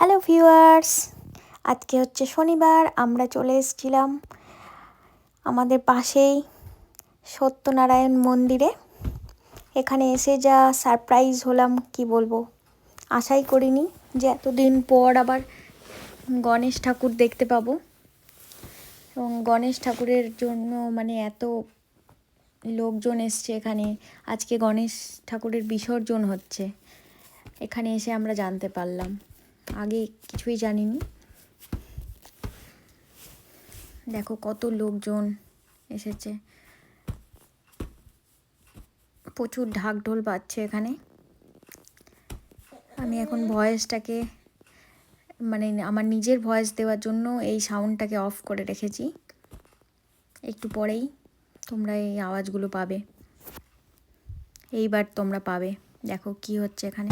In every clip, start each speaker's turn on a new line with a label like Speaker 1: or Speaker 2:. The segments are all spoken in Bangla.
Speaker 1: হ্যালো ভিউয়ার্স আজকে হচ্ছে শনিবার, আমরা চলে এসেছিলাম আমাদের পাশেই সত্যনারায়ণ মন্দিরে। এখানে এসে যা সারপ্রাইজ হলাম, কি বলব? আশাই করিনি যে এতদিন পর আবার গণেশ ঠাকুর দেখতে পাবো। এবং গণেশ ঠাকুরের জন্য মানে এত লোকজন এসছে এখানে। আজকে গণেশ ঠাকুরের বিসর্জন হচ্ছে। এখানে এসে আমরা জানতে পারলাম। আগে কিছুই জানিনি। দেখো কত লোকজন এসেছে। প্রচুর ঢাক ঢোল বাজছে এখানে। আমি এখন ভয়েসটাকে মানে আমার নিজের ভয়েস দেওয়ার জন্য এই সাউন্ডটাকে অফ করে রেখেছি। একটু পরেই তোমরা এই আওয়াজগুলো পাবে। এইবার তোমরা পাবে। দেখো কি হচ্ছে এখানে।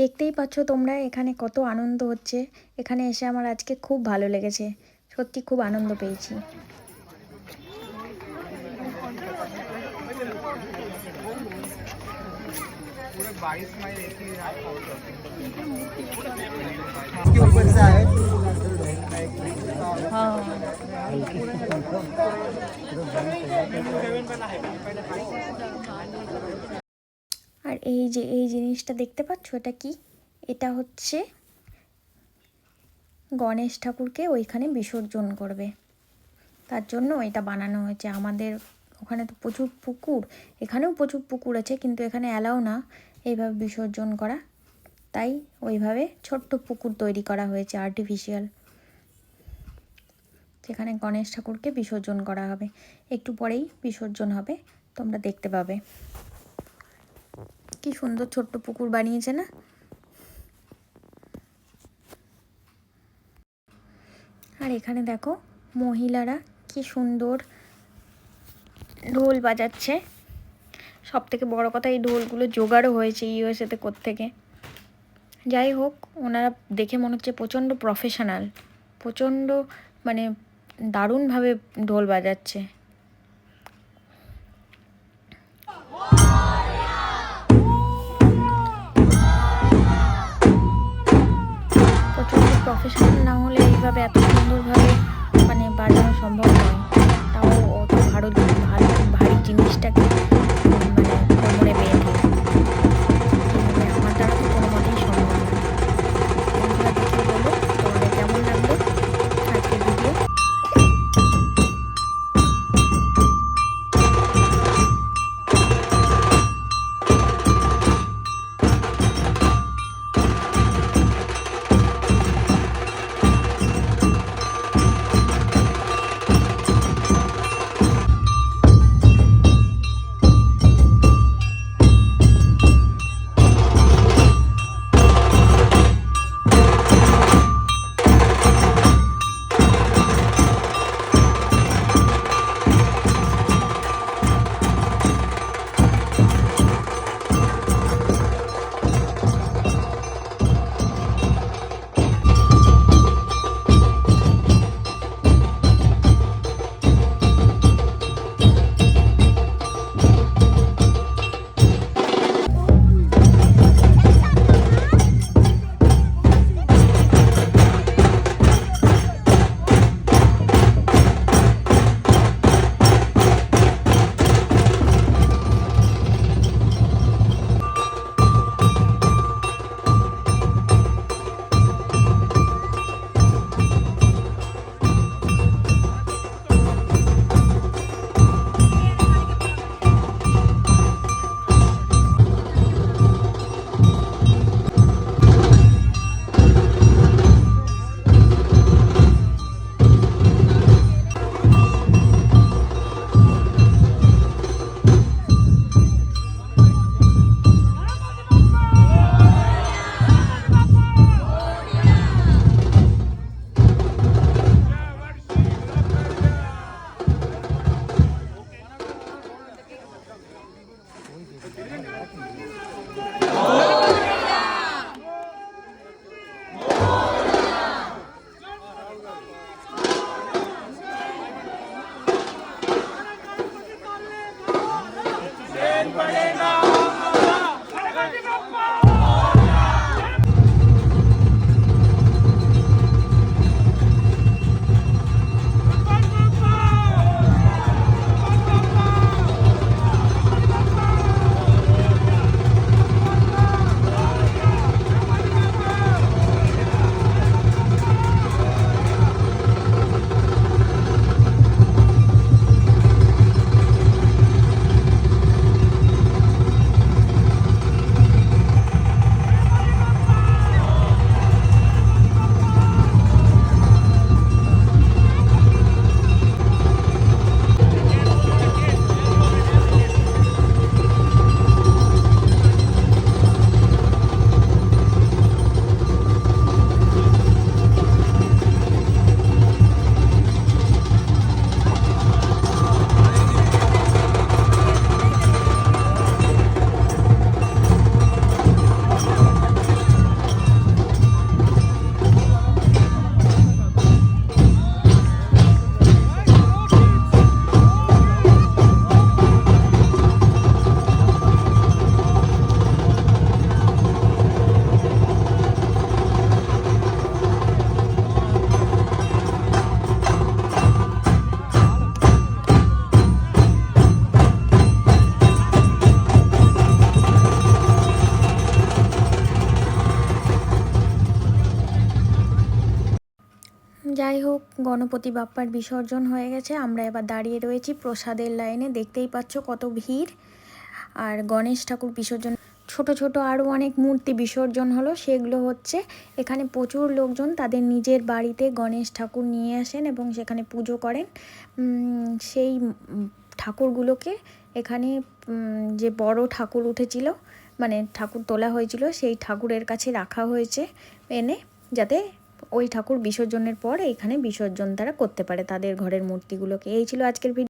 Speaker 1: দেখতেই পাচ্ছ তোমরা এখানে কত আনন্দ হচ্ছে। এখানে এসে আমার আজকে খুব ভালো লেগেছে। সত্যি খুব আনন্দ পেয়েছি। হ্যাঁ। এই যে, এই জিনিসটা দেখতে পাচ্ছ? এটা কি? এটা হচ্ছে গণেশ ঠাকুরকে ওইখানে বিসর্জন করবে। তার জন্য এটা বানানো হয়েছে। আমাদের ওখানে তো প্রচুর পুকুর। এখানেও প্রচুর পুকুর আছে, কিন্তু এখানে অ্যালাও না এইভাবে বিসর্জন করা। তাই ওইভাবে ছোট্ট পুকুর তৈরি করা হয়েছে আর্টিফিশিয়াল সেখানে গণেশ ঠাকুরকে বিসর্জন করা হবে। একটু পরেই বিসর্জন হবে, তোমরা দেখতে পাবে। কি সুন্দর ছোট্ট পুকুর বানিয়েছে না? আর এখানে দেখো মহিলারা কি সুন্দর ঢোল বাজাচ্ছে। সব থেকে বড় কথা এই ঢোলগুলো জোগাড়ও হয়েছে ইউএসএতে থেকে যাই হোক, ওনারা দেখে মনে হচ্ছে প্রচণ্ড প্রফেশনাল প্রচণ্ড মানে দারুণভাবে ঢোল বাজাচ্ছে। প্রফেশনাল না হলে এইভাবে এত সুন্দরভাবে মানে বাজানো সম্ভব নয়। যাই হোক, গণপতি বাপ্পার বিসর্জন হয়ে গেছে। আমরা এবার দাঁড়িয়ে রয়েছি প্রসাদের লাইনে। দেখতেই পাচ্ছ কত ভিড়। আর গণেশ ঠাকুর বিসর্জন, ছোট ছোট আরও অনেক মূর্তি বিসর্জন হলো। সেগুলো হচ্ছে, এখানে প্রচুর লোকজন তাদের নিজের বাড়িতে গণেশ ঠাকুর নিয়ে আসেন এবং সেখানে পুজো করেন। সেই ঠাকুরগুলোকে এখানে যে বড় ঠাকুর উঠেছিল মানে ঠাকুর তোলা হয়েছিল, সেই ঠাকুরের কাছে রাখা হয়েছে এনে, যাতে ওই ঠাকুর বিসর্জনের পর এখানে বিসর্জন তারা করতে পারে তাদের ঘরের মূর্তিগুলোকে। এই ছিল আজকের ভিডিও।